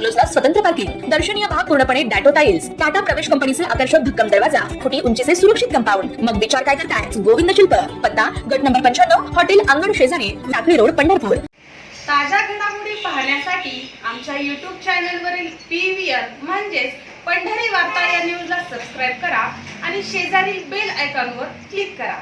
बंगलोजला स्वतंत्र पार्किंग. दर्शनीय भाग पूर्णपणे डॅटो टाइल्स टाटा प्रवेश कंपनीचे आकर्षक भक्कम दरवाजा. फुटी उंचीचे सुरक्षित कंपाऊंड. मग विचार काय करताय? गोविंद शिल्प. पत्ता गट नंबर पंच्याण्णव हॉटेल अंगण शेजारी टाकळी रोड पंढरपूर. ताज्या घडामोडी पाहण्यासाठी आमच्या यूट्यूब चॅनलवरील पी व्ही आर म्हणजेच पंढरी वार्ता या न्यूजला सबस्क्राईब करा आणि शेजारील बेल आयकॉनवर क्लिक करा.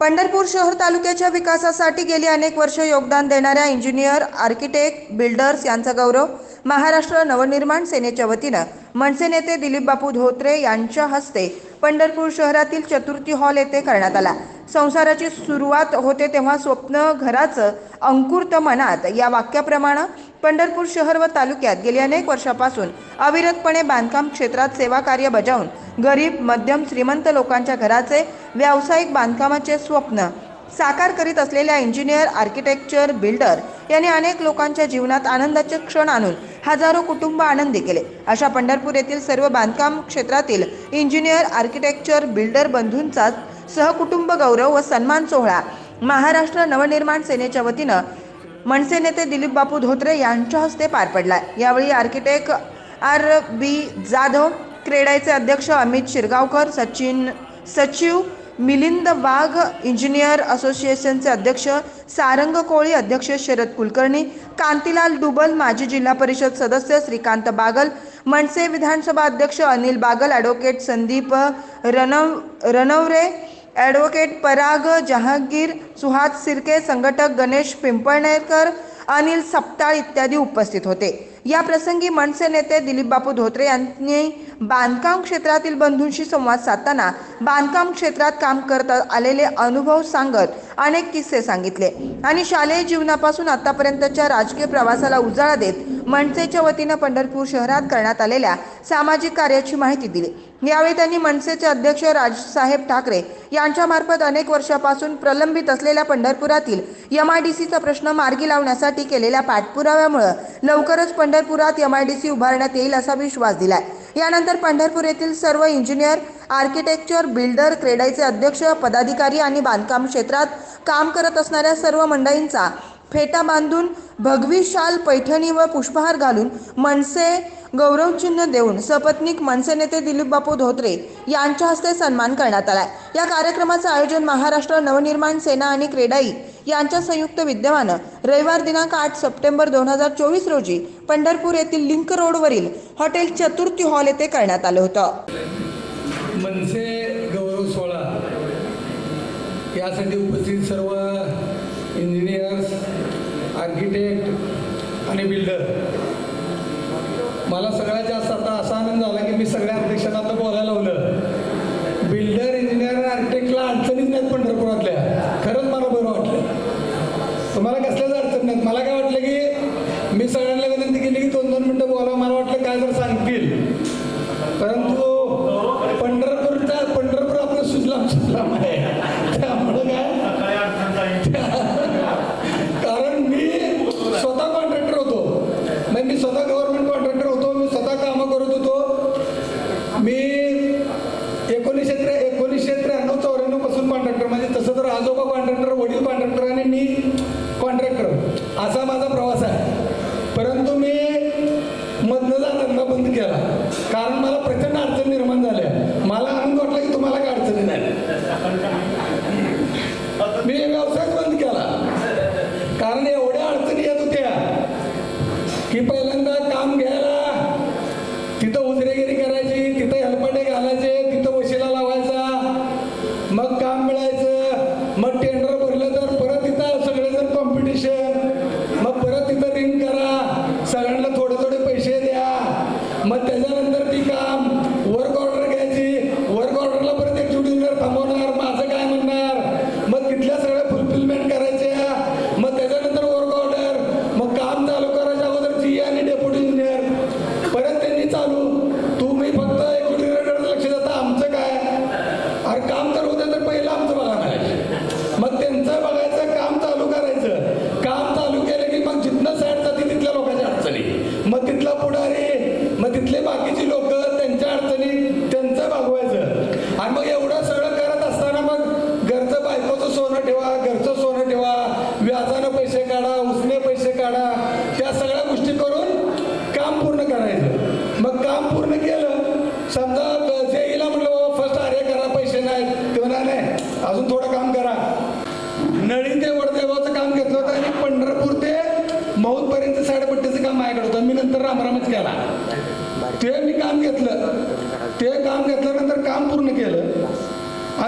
पंढरपूर शहर तालुक्याच्या विकासासाठी गेली अनेक वर्ष योगदान देणाऱ्या इंजिनियर आर्किटेक्ट बिल्डर्स यांचा गौरव. महाराष्ट्र नवनिर्माण सेनेच्या वतीनं मनसे नेते दिलीप बापू धोत्रे यांच्या हस्ते पंढरपूर शहरातील चतुर्थी हॉल येथे करण्यात आला. संसाराची सुरुवात होते तेव्हा स्वप्न घराचं अंकुरत मनात या वाक्याप्रमाणे पंढरपूर शहर व तालुक्यात गेली अनेक वर्षापासून अविरतपणे बांधकाम क्षेत्रात सेवा कार्य बजावून गरीब मध्यम श्रीमंत लोकांच्या घराचे व्यावसायिक बांधकामाचे स्वप्न साकार करीत असलेल्या इंजिनियर आर्किटेक्चर बिल्डर यांनी अनेक लोकांच्या जीवनात आनंदाचे क्षण आणून हजारो कुटुंब आनंदी केले. अशा पंढरपूर येथील सर्व बांधकाम क्षेत्रातील इंजिनियर आर्किटेक्चर बिल्डर बंधूंचा सहकुटुंब गौरव व सन्मान सोहळा. महाराष्ट्र नवनिर्माण सेनेच्या वतीनं मनसे नेते दिलीप बापू धोत्रे यांच्या हस्ते पार पडला. यावेळी आर्किटेक्ट आर बी जाधव क्रेडाईचे अध्यक्ष अमित शिरगावकर सचिन सचिव मिलिंद वाघ इंजिनियर असोसिएशनचे अध्यक्ष सारंग कोळी अध्यक्ष शरद कुलकर्णी कांतीलाल दुबल माजी जिल्हा परिषद सदस्य श्रीकांत बागल मनसे विधानसभा अध्यक्ष अनिल बागल ॲडव्होकेट संदीप रणव रणवरे ॲडव्होकेट पराग जहांगीर सुहास सिरके संघटक गणेश पिंपळणेकर अनिल सप्ताळ इत्यादी उपस्थित होते. या प्रसंगी मनसे नेते दिलीप बापू धोत्रे यांनी बांधकाम क्षेत्रातील बंधूंशी संवाद साधताना बांधकाम क्षेत्रात काम करत आलेले अनुभव सांगत अनेक किस्से सांगितले. आणि शालेय जीवनापासून आतापर्यंतच्या राजकीय प्रवासाला उजाळा देत मनसेच्या वतीनं पंढरपूर शहरात करण्यात आलेल्या सामाजिक कार्याची माहिती दिली. यावेळी त्यांनी मनसेचे अध्यक्ष राजसाहेब ठाकरे यांच्यामार्फत अनेक वर्षापासून प्रलंबित असलेल्या पंढरपुरातील एम आय डी सीचा प्रश्न मार्गी लावण्यासाठी केलेल्या पाठपुराव्यामुळे लवकरच पंढरपुरात एम आय डी सी उभारण्यात येईल असा विश्वास दिलाय. यानंतर पंढरपूर येथील सर्व इंजिनियर आर्किटेक्चर बिल्डर क्रेडाईचे अध्यक्ष पदाधिकारी आणि बांधकाम क्षेत्रात काम करत असणाऱ्या सर्व मंडळींचा फेटा बांधून भगवी शाल पैठणी व पुष्पहार घालून मनसे गौरवचिन्ह देऊन सपत्नीक मनसे नेते दिलीप बापू धोत्रे यांच्या हस्ते सन्मान करण्यात आला या कार्यक्रमाचं आयोजन महाराष्ट्र नवनिर्माण सेना आणि क्रेडाई यांच्या संयुक्त विद्यमानं रविवार दिनांक आठ सप्टेंबर दोन हजार चोवीस रोजी पंढरपूर येथील लिंक रोडवरील हॉटेल चतुर्थी हॉल येथे करण्यात आलं होतं. मनसे गौरव सोहळा यासाठी उपस्थित सर्व इंजिनियर्स आर्किटेक्ट आणि बिल्डर मला सगळ्यात जास्त आता असा आनंद झाला की मी सगळ्या अध्यक्षांना आता बोलायला लावलं.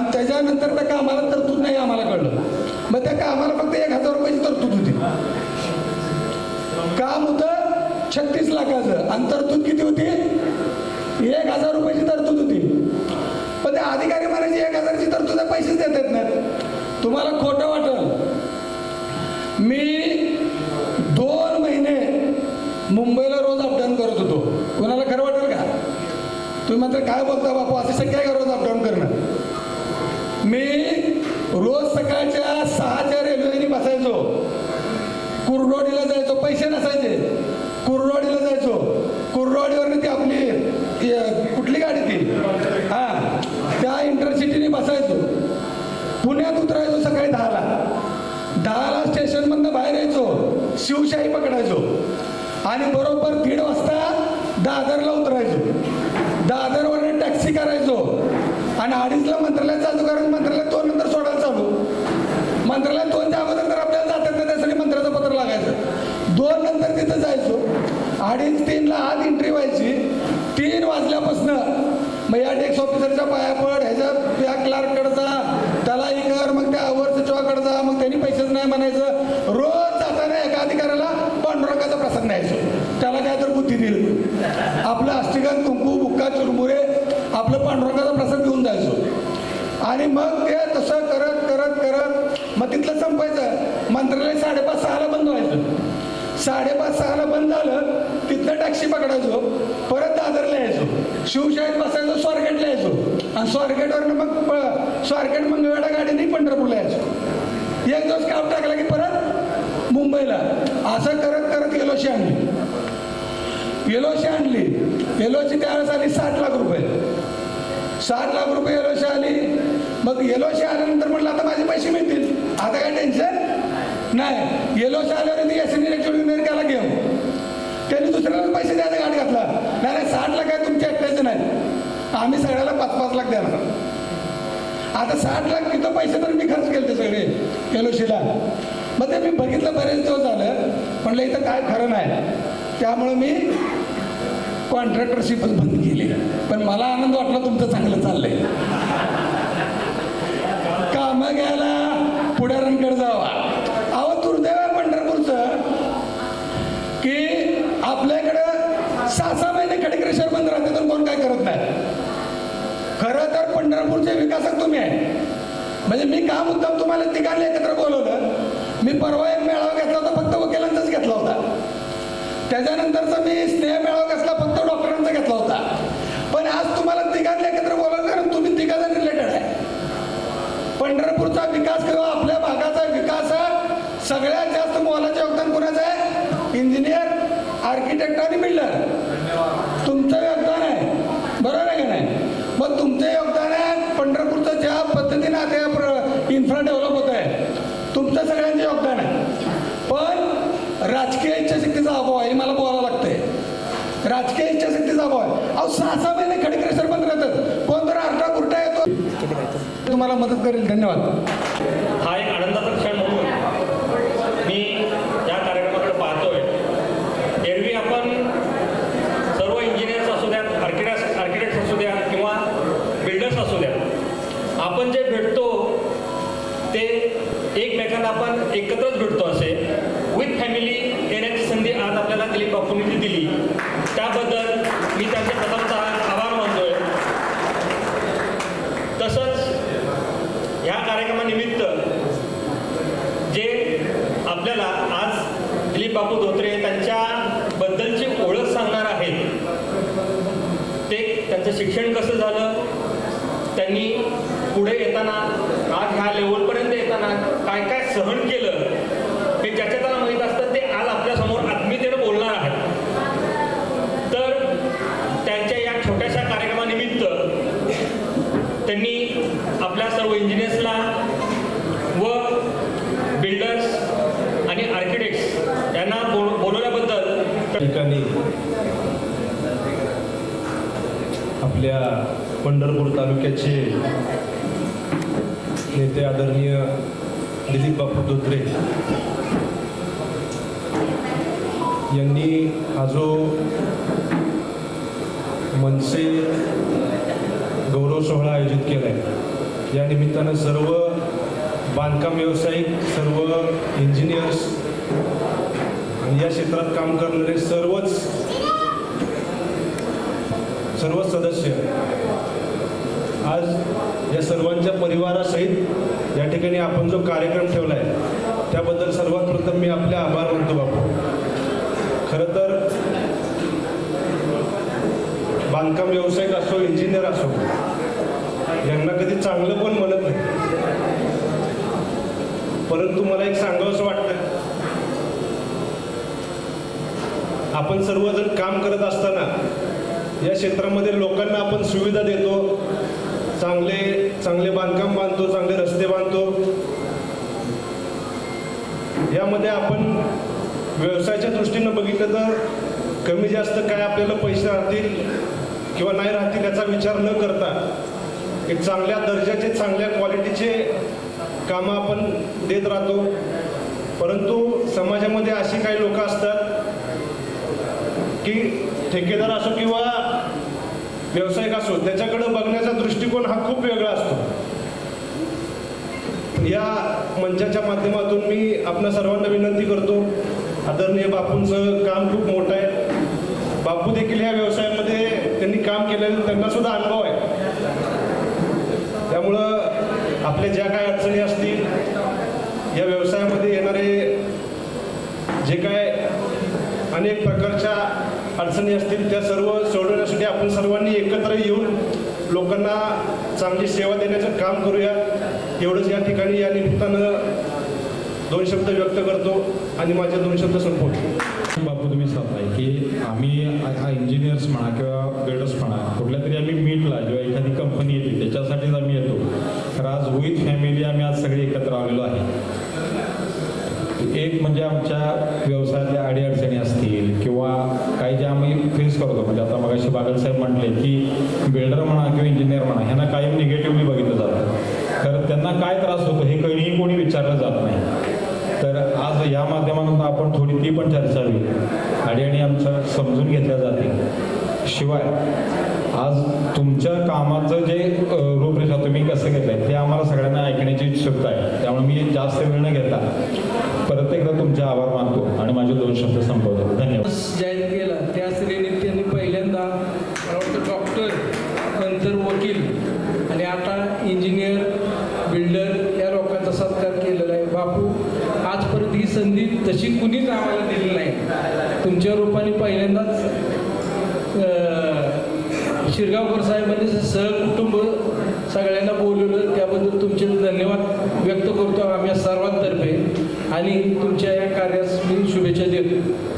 आणि त्याच्यानंतर त्या कामाला तरतूद नाही आम्हाला कळलं. मग त्या कामाला फक्त एक हजार रुपयाची तरतूद होती. काम होतं छत्तीस लाखाचं आणि तरतूद किती होती? एक हजार रुपयाची तरतूद होती. पण त्या अधिकारी म्हणायचे एक हजारची तरतूद आहे, पैसेच देत येत नाहीत तुम्हाला खोटं वाटल. मी दोन महिने मुंबईला रोज अपडाऊन करत होतो. कोणाला खरं वाटेल का? तुम्ही मात्र काय बोलता बापू? असं शक्य आहे का रोज अपडाऊन करणं? मी रोज सकाळच्या सहाच्या रेल्वेने बसायचो. कुरडोडीला जायचो पैसे नसायचे. कुरडोडीला जायचो. कुरडोडीवर ती आपली कुठली गाडी ती? हां त्या इंटरसिटीने बसायचो. पुण्यात उतरायचो सकाळी दहाला. दहाला स्टेशनमधनं बाहेर यायचो. शिवशाही पकडायचो. आणि बरोबर दीड वाजता दादरला उतरायचो. आणि अडीचला मंत्रालयात चालू कारण मंत्रालयात दोन नंतर सोडायला चालू. मंत्रालयात दोनच्या अगोदर तर आपल्याला जातात ना त्यासाठी मंत्र्याचं पत्र लागायचं. दोन नंतर तिथं जायचो. अडीच तीनला आत एंट्री व्हायची. तीन वाजल्यापासनं मग या डेक्स ऑफिसरच्या पाया पड ह्याच्या त्या क्लार्ककडे जा त्याला इकर मग त्या अवर सचिवाकडे जा मग त्यांनी पैसेच नाही म्हणायचं. रोज जाताना एका अधिकाऱ्याला पांडुरंगाचा प्रसंग न्यायचो. त्याला काय तर बुद्धी दिली. आपलं आपलं पांडुरंगाचा प्रसाद घेऊन जायचो. आणि मग ते तसं करत करत करत मग तिथलं संपायचं. मंत्रालय साडेपाच सहाला बंद व्हायचं. साडेपाच सहाला बंद झालं तिथलं टॅक्सी पकडायचो. परत दादरला यायचो. शिवशाळेत बसायचो स्वारगेटला यायचो. आणि स्वारगेटवरनं मग स्वारगेट मंगळवेडा गाडीने पंढरपूरला यायचो. एक दिवस काम टाकला की परत मुंबईला. असं करत करत एलोशी आणली. एलोशी आणली. येलोची त्यावेळेस आली साठ लाख रुपये. साठ लाख रुपये येलोशी आली. मग येलोशी आल्यानंतर म्हटलं आता माझे पैसे मिळतील. आता काय टेन्शन नाही. येलोशी आल्यावर ती एस एन त्याला घेऊ त्यांनी दुसऱ्याला पैसे द्यायचा गाठ घातला. नाही नाही साठ लाख आहे तुमच्या एकट्याचे नाही. आम्ही सगळ्याला पाच पाच लाख देणार. आता साठ लाख तिथं पैसे तर मी खर्च केले सगळे येलोशीला. मग ते मी बघितलं बरेच दिवस झालं. म्हणलं इथं काय खरं नाही. त्यामुळं मी कॉन्ट्रॅक्टरशिपच बंद केली पण मला आनंद वाटला तुमचं चांगलं चाललंय कामं घ्यायला पुढाऱ्यांकडे जावा अहो दुर्दैव आहे पंढरपूरचं की आपल्याकडं सहा सहा महिने खडकरेश्वर बंद राहते तर कोण काय करत नाही खरं तर पंढरपूरचे विकासक तुम्ही आहे म्हणजे मी का मुद्दाम तुम्हाला तिघांना एकत्र बोलवलं. मी परवा एक मेळावा घेतला होता फक्त वकिलांचाच घेतला होता. त्याच्यानंतरचा मी स्नेह मेळावा घेतला फक्त डॉक्टरांचा घेतला होता. पण आज तुम्हाला तिघांना एकत्र बोलवलं कारण तुम्ही तिघाजण रिलेटेड आहे. पंढरपूरचा विकास किंवा आपल्या भागाचा विकास हा सगळ्यात जास्त मोलाचं योगदान कुणाचं आहे? इंजिनियर म्हणजे तुमचं योगदान आहे. पण राजकीय इच्छाशक्तीचा अभाव आहे मला बोलावं लागतंय. राजकीय इच्छाशक्तीचा अभाव आहे. अहो सहा सहा महिने खडकरे सरपंच राहतात कोण तर आरटा कुरटा येतो. तुम्हाला मदत करेल. धन्यवाद. हा एक आनंदाचा क्षण म्हणून मी या कार्यक्रमाकडे पाहतोय. एरवी आपण सर्व इंजिनियर्स असू द्यात आर्किटेक्ट आर्किटेक्ट्स असू द्या किंवा बिल्डर्स असू द्या आपण जे भेटतो ते एकमेकांना आपण एकत्रच भेटतो असे. विथ फॅमिली येण्याची संधी आज आपल्याला दिलीप बापूंनी दिली. त्याबद्दल मी त्यांचे प्रथमतः आभार मानतोय. तसंच ह्या कार्यक्रमानिमित्त जे आपल्याला आज दिलीप बापू धोत्रे त्यांच्याबद्दलची ओळख सांगणार आहेत ते त्यांचं शिक्षण कसं झालं त्यांनी पुढे येताना आज ह्या लेवलपर्यंत येताना काय काय सहन केलं हे ज्याच्या त्याला माहीत असतं ते आज आपल्यासमोर आत्मीतेनं बोलणार आहेत. तर त्यांच्या या छोट्याशा कार्यक्रमानिमित्त त्यांनी आपल्या सर्व इंजिनियर्सला व बिल्डर्स आणि आर्किटेक्ट्स यांना बोल बोलवल्याबद्दल ठिकाणी आपल्या पंढरपूर तालुक्याचे नेते आदरणीय दिलीप बापू धोत्रे यांनी हा जो मनसे गौरव सोहळा आयोजित केला आहे या निमित्तानं सर्व बांधकाम व्यावसायिक सर्व इंजिनियर्स आणि या क्षेत्रात काम करणारे सर्वच सर्व सदस्य आज या सर्वांच्या परिवारासहित या ठिकाणी आपण जो कार्यक्रम ठेवला आहे त्याबद्दल सर्वात प्रथम मी आपले आभार मानतो बापू. खरं तर बांधकाम व्यावसायिक असो इंजिनियर असो यांना कधी चांगलं पण म्हणत नाही. परंतु मला एक सांगावंसं वाटतं आपण सर्वजण काम करत असताना या क्षेत्रामध्ये लोकांना आपण सुविधा देतो. चांगले चांगले बांधकाम बांधतो चांगले रस्ते बांधतो. यामध्ये आपण व्यवसायाच्या दृष्टीनं बघितलं तर कमी जास्त काय आपल्याला पैसे राहतील किंवा नाही राहतील याचा विचार न करता एक चांगल्या दर्जाचे चांगल्या क्वालिटीचे कामं आपण देत राहतो. परंतु समाजामध्ये अशी काही लोक असतात की ठेकेदार असो किंवा व्यावसायिक असो त्याच्याकडे बघण्याचा दृष्टिकोन हा खूप वेगळा असतो. या मंचाच्या माध्यमातून मी आपल्या सर्वांना विनंती करतो आदरणीय बापूंचं काम खूप मोठं आहे. बापू देखील या व्यवसायामध्ये त्यांनी काम केलेलं त्यांना सुद्धा अनुभव आहे. त्यामुळं आपल्या ज्या काय अडचणी असतील या व्यवसायामध्ये येणारे जे काय अनेक प्रकारच्या अडचणी असतील त्या सर्व सोडवण्यासाठी आपण सर्वांनी एकत्र येऊन लोकांना चांगली सेवा देण्याचं काम करूया. एवढंच या ठिकाणी या निमित्तानं दोन शब्द व्यक्त करतो आणि माझे दोन शब्द संपवतो. बापू तुम्ही सांगताय की आम्ही इंजिनियर्स म्हणा किंवा बिल्डर्स म्हणा कुठल्या तरी आम्ही मीटला किंवा एखादी कंपनी येते त्याच्यासाठीच आम्ही येतो. तर आज विथ फॅमिली आम्ही आज सगळे एकत्र आलेलो आहे. एक म्हणजे आमच्या व्यवसायातल्या अडीअडचणी असतील किंवा काही जे आम्ही फेस करतो बागलसाहेब बागल साहेब म्हटले की बिल्डर म्हणा किंवा इंजिनियर म्हणा ह्यांना कायम निगेटिव्हली बघितलं जातं. तर त्यांना काय त्रास होतो हे कधीही कोणी विचारलं जात नाही. तर आज या माध्यमातून आपण थोडी ती पण चर्चा होईल. आणि आमचं समजून घेतल्या जातील. शिवाय आज तुमच्या कामाचं जे रूपरेषा तुम्ही कसं घेताय ते आम्हाला सगळ्यांना ऐकण्याची इच्छुकता आहे. त्यामुळे मी जास्त वेळ न घेता. परत एकदा तुमचे आभार मानतो आणि माझे दोन शब्द संपवतो. धन्यवाद जाहीर केला त्या श्रेणीत त्यांनी पहिल्यांदा मला वाटतं डॉक्टर नंतर वकील. आणि आता इंजिनियर बिल्डर या लोकांचा सत्कार केलेला आहे. बापू आजपर्यंत ही संधी तशी कुणीच आम्हाला दिली नाही. तुमच्या रूपाने पहिल्यांदाच शिरगावकर साहेबांनी सहकुटुंब सगळ्यांना बोलवलं. त्याबद्दल तुमचे धन्यवाद व्यक्त करतो आम्ही सर्वांतर्फे. आणि तुमच्या या कार्यास मी शुभेच्छा देतो.